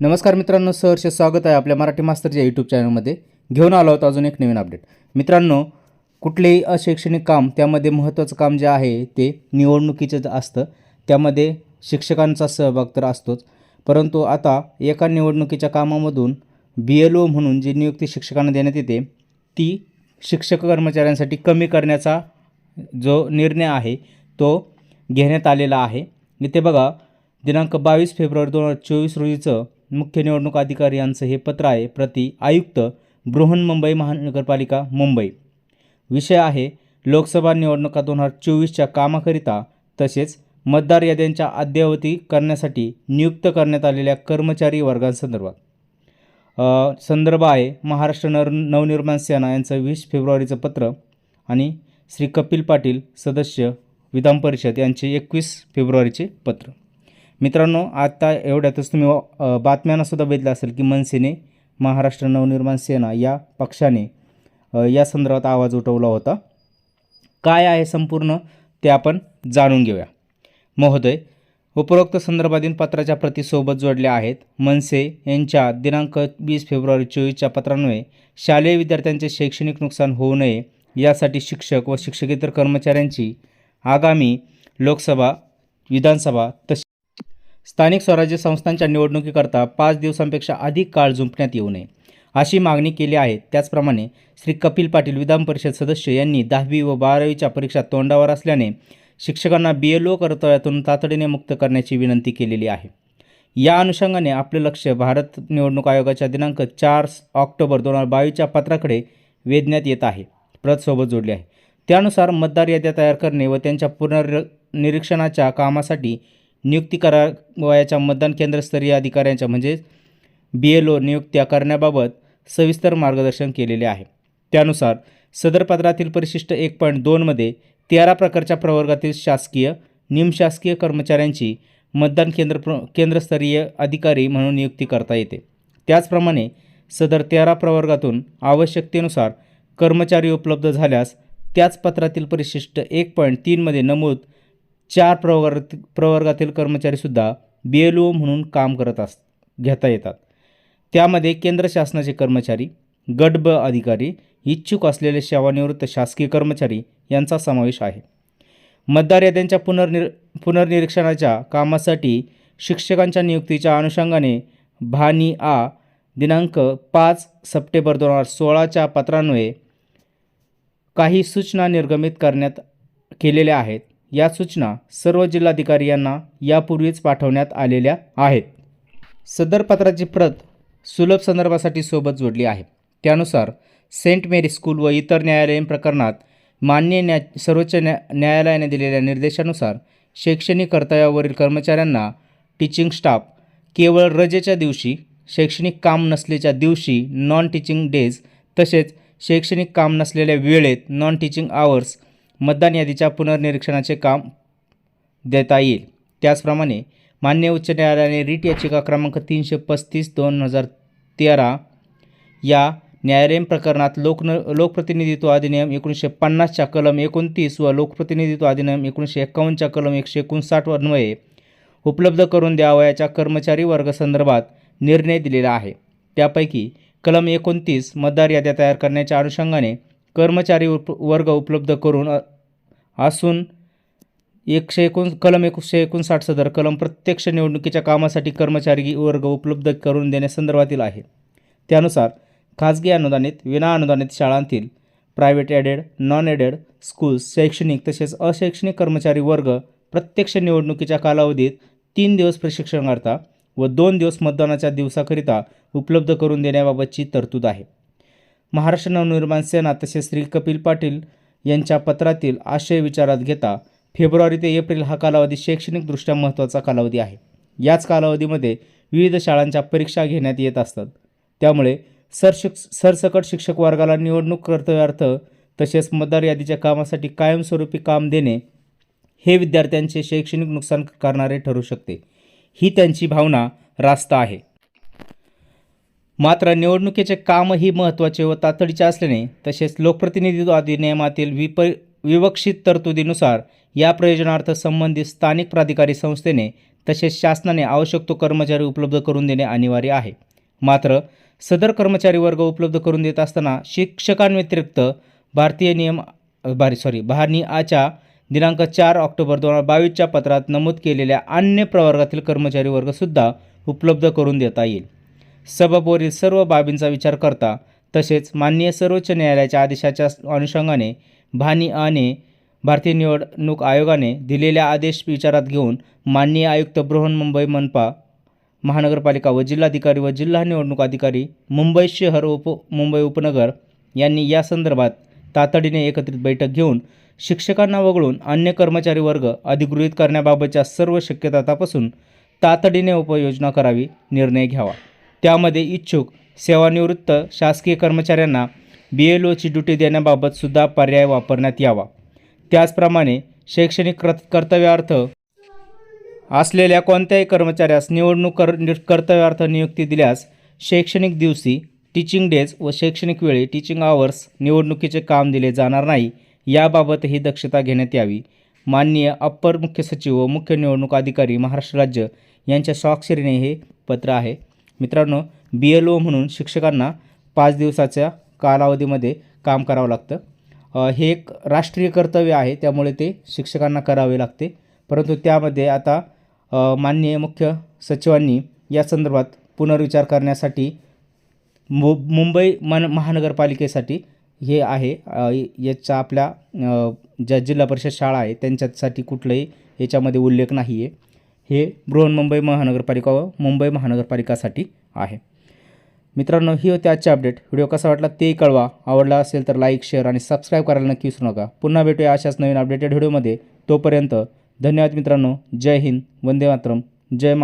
नमस्कार मित्रांनो सहर्ष स्वागत आहे आपल्या मराठी मास्तरच्या यूट्यूब चॅनलमध्ये घेऊन आलो आहोत अजून एक नवीन अपडेट मित्रांनो कुठलेही अशैक्षणिक काम त्यामध्ये महत्त्वाचं काम जे आहे ते निवडणुकीचं असतं. त्यामध्ये शिक्षकांचा सहभाग तर असतोच. परंतु आता एका निवडणुकीच्या कामामधून बी एल ओ म्हणून जी नियुक्ती शिक्षकांना देण्यात येते ती शिक्षक कर्मचाऱ्यांसाठी कमी करण्याचा जो निर्णय आहे तो घेण्यात आलेला आहे. इथे बघा दिनांक बावीस फेब्रुवारी दोन हजार चोवीस रोजीचं मुख्य निवडणूक अधिकारी यांचं हे पत्र आहे प्रति आयुक्त बृहन्मुंबई महानगरपालिका मुंबई. विषय आहे लोकसभा निवडणुका दोन हजार चोवीसच्या कामाकरिता तसेच मतदार याद्यांच्या अद्ययावती करण्यासाठी नियुक्त करण्यात आलेल्या कर्मचारी वर्गांसंदर्भात. संदर्भ आहे महाराष्ट्र नर नवनिर्माण सेना यांचं वीस फेब्रुवारीचं पत्र आणि श्री कपिल पाटील सदस्य विधान परिषद यांचे एकवीस फेब्रुवारीचे पत्र. मित्रांनो आता एवढ्यातच तुम्ही बातम्यांनासुद्धा बातम्यांना सुद्धा बघितलं असेल की मनसेने महाराष्ट्र नवनिर्माण सेना या पक्षाने या संदर्भात आवाज उठवला होता. काय आहे संपूर्ण ते आपण जाणून घेऊया. महोदय उपरोक्त संदर्भातील पत्राच्या प्रतीसोबत जोडले जोडल्या आहेत मनसे यांच्या दिनांक वीस फेब्रुवारी चोवीसच्या पत्रान्वये शालेय विद्यार्थ्यांचे शैक्षणिक नुकसान होऊ नये यासाठी शिक्षक व शिक्षकेतर कर्मचाऱ्यांची आगामी लोकसभा विधानसभा तसे स्थानिक स्वराज्य संस्थांच्या निवडणुकीकरता पाच दिवसांपेक्षा अधिक काळ झुंपण्यात येऊ नये अशी मागणी केली आहे. त्याचप्रमाणे श्री कपिल पाटील विधान परिषद सदस्य यांनी दहावी व बारावीच्या परीक्षा तोंडावर असल्याने शिक्षकांना बी एल ओ कर्तव्यातून तातडीने मुक्त करण्याची विनंती केलेली आहे. या अनुषंगाने आपले लक्ष भारत निवडणूक आयोगाच्या दिनांक चार ऑक्टोबर दोन हजार बावीसच्या पत्राकडे वेधण्यात येत आहे. प्रतसोबत जोडली आहे. त्यानुसार मतदार याद्या तयार करणे व त्यांच्या पुनर्निरीक्षणाच्या कामासाठी नियुक्ती करावयाच्या मतदान केंद्रस्तरीय अधिकाऱ्यांच्या म्हणजेच बी एल ओ नियुक्त्या करण्याबाबत सविस्तर मार्गदर्शन केलेले आहे. त्यानुसार सदर पत्रातील परिशिष्ट एक पॉईंट दोनमध्ये तेरा प्रकारच्या प्रवर्गातील शासकीय निमशासकीय कर्मचाऱ्यांची मतदान केंद्र प्र केंद्रस्तरीय अधिकारी म्हणून नियुक्ती करता येते. त्याचप्रमाणे सदर तेरा प्रवर्गातून आवश्यकतेनुसार कर्मचारी उपलब्ध झाल्यास त्याच पत्रातील परिशिष्ट एक पॉईंट तीनमध्ये नमूद चार प्रवर्ग प्रवर्गातील कर्मचारीसुद्धा बी एल ओ म्हणून काम करत अस घेता येतात. त्यामध्ये केंद्र शासनाचे कर्मचारी गट ब अधिकारी इच्छुक असलेले सेवानिवृत्त शासकीय कर्मचारी यांचा समावेश आहे. मतदार याद्यांच्या पुनर्निर पुनर्निरीक्षणाच्या कामासाठी शिक्षकांच्या नियुक्तीच्या अनुषंगाने भानी आ दिनांक पाच सप्टेंबर दोन हजार सोळाच्या पत्रान्वये काही सूचना निर्गमित करण्यात केलेल्या आहेत. या सूचना सर्व जिल्हाधिकारी यांना यापूर्वीच पाठवण्यात आलेल्या आहेत. सदर पत्राची प्रत सुलभ संदर्भासाठी सोबत जोडली आहे. त्यानुसार सेंट मेरी स्कूल व इतर न्यायालयीन प्रकरणात मान्य न्या सर्वोच्च न्या न्यायालयाने दिलेल्या निर्देशानुसार शैक्षणिक कर्तव्यावरील कर्मचाऱ्यांना टीचिंग स्टाफ केवळ रजेच्या दिवशी शैक्षणिक काम नसलेच्या दिवशी नॉन टीचिंग डेज तसेच शैक्षणिक काम नसलेल्या वेळेत नॉन टीचिंग आवर्स मतदान यादीच्या पुनर्निरीक्षणाचे काम देता येईल. त्याचप्रमाणे मान्य उच्च न्यायालयाने रीट याचिका क्रमांक तीनशे पस्तीस दोन हजार तेरा या न्यायालयीन प्रकरणात लोकन लोकप्रतिनिधित्व अधिनियम एकोणीसशे पन्नासच्या कलम एकोणतीस व लोकप्रतिनिधित्व अधिनियम एकोणीसशे एकावन्नच्या कलम एकशे एकोणसाठ अन्वये उपलब्ध करून द्यावयाच्या कर्मचारी वर्गसंदर्भात निर्णय दिलेला आहे. त्यापैकी कलम एकोणतीस मतदार याद्या तयार करण्याच्या अनुषंगाने कर्मचारी उप वर्ग उपलब्ध करून असून एकशे एकोण कलम एकशे एकोणसाठ सदर कलम प्रत्यक्ष निवडणुकीच्या कामासाठी कर्मचारी वर्ग उपलब्ध करून देण्यासंदर्भातील आहे. त्यानुसार खाजगी अनुदानित विना अनुदानित शाळांतील private aided non aided schools शैक्षणिक तसेच अशैक्षणिक कर्मचारी वर्ग प्रत्यक्ष निवडणुकीच्या कालावधीत तीन दिवस प्रशिक्षणाकरता व दोन दिवस मतदानाच्या दिवसाकरिता उपलब्ध करून देण्याबाबतची तरतूद आहे. महाराष्ट्र नवनिर्माण सेना तसेच श्री कपिल पाटील यांच्या पत्रातील आशय विचारात घेता फेब्रुवारी ते एप्रिल हा कालावधी शैक्षणिकदृष्ट्या महत्त्वाचा कालावधी आहे. याच कालावधीमध्ये विविध शाळांच्या परीक्षा घेण्यात येत असतात. त्यामुळे सरशिक सरसकट शिक्षक वर्गाला निवडणूक कर्तव्यार्थ तसेच मतदार यादीच्या कामासाठी कायमस्वरूपी काम देणे हे विद्यार्थ्यांचे शैक्षणिक नुकसान करणारे ठरू शकते. ही त्यांची भावना रास्त आहे. मात्र निवडणुकीचे कामही महत्त्वाचे व तातडीचे असल्याने तसेच लोकप्रतिनिधित्व अधिनियमातील विप विवक्षित तरतुदीनुसार या प्रयोजनार्थ संबंधित स्थानिक प्राधिकारी संस्थेने तसेच शासनाने आवश्यक तो कर्मचारी उपलब्ध करून देणे अनिवार्य आहे. मात्र सदर कर्मचारी वर्ग उपलब्ध करून देत असताना शिक्षकांव्यतिरिक्त भारतीय नियम भारी सॉरी भारनी आच्या दिनांक चार ऑक्टोबर दोन हजार बावीसच्या पत्रात नमूद केलेल्या अन्य प्रवर्गातील कर्मचारी वर्गसुद्धा उपलब्ध करून देता येईल. सबबवरील सर्व बाबींचा विचार करता तसेच माननीय सर्वोच्च न्यायालयाच्या आदेशाच्या अनुषंगाने भानी आने भारतीय निवडणूक आयोगाने दिलेल्या आदेश विचारात घेऊन माननीय आयुक्त बृहन्मुंबई मनपा महानगरपालिका व जिल्हाधिकारी व जिल्हा निवडणूक अधिकारी मुंबई शहर उप मुंबई उपनगर यांनी या संदर्भात तातडीने एकत्रित बैठक घेऊन शिक्षकांना वगळून अन्य कर्मचारी वर्ग अधिगृहित करण्याबाबतच्या सर्व शक्यता तपासून तातडीने उपाययोजना करावी निर्णय घ्यावा. त्यामध्ये इच्छुक सेवानिवृत्त शासकीय कर्मचाऱ्यांना बी एल ओची ड्युटी देण्याबाबतसुद्धा पर्याय वापरण्यात यावा. त्याचप्रमाणे शैक्षणिक कर्त कर्तव्यार्थ असलेल्या कोणत्याही कर्मचाऱ्यास निवडणूक कर कर्तव्यार्थ नियुक्ती दिल्यास शैक्षणिक दिवशी टीचिंग डेज व शैक्षणिक वेळी टीचिंग आवर्स निवडणुकीचे काम दिले जाणार नाही याबाबतही दक्षता घेण्यात यावी. माननीय अप्पर मुख्य सचिव व मुख्य निवडणूक अधिकारी महाराष्ट्र राज्य यांच्या स्वाक्षरीने हे पत्र आहे. मित्रांनो बी एल ओ म्हणून शिक्षकांना पाच दिवसाच्या कालावधीमध्ये काम करावं लागतं. हे एक राष्ट्रीय कर्तव्य आहे त्यामुळे ते शिक्षकांना करावे लागते. परंतु त्यामध्ये आता माननीय मुख्य सचिवांनी या संदर्भात पुनर्विचार करण्यासाठी मु मुंबई मन महानगरपालिकेसाठी हे आहे. याचा आपल्या ज्या जिल्हा परिषद शाळा आहे त्यांच्यासाठी कुठलंही याच्यामध्ये उल्लेख नाही आहे हे बृहन्मुंबई महानगरपालिका व मुंबई महानगरपालिकासाठी आहे. मित्रांनो ही होती आजची अपडेट. व्हिडिओ कसा वाटला तेही कळवा. आवडला असेल तर लाईक शेअर आणि सबस्क्राईब करायला नक्की विसरू नका. पुन्हा भेटूया अशाच नवीन अपडेटेड व्हिडिओमध्ये. तोपर्यंत धन्यवाद मित्रांनो. जय हिंद. वंदे मातरम. जय मा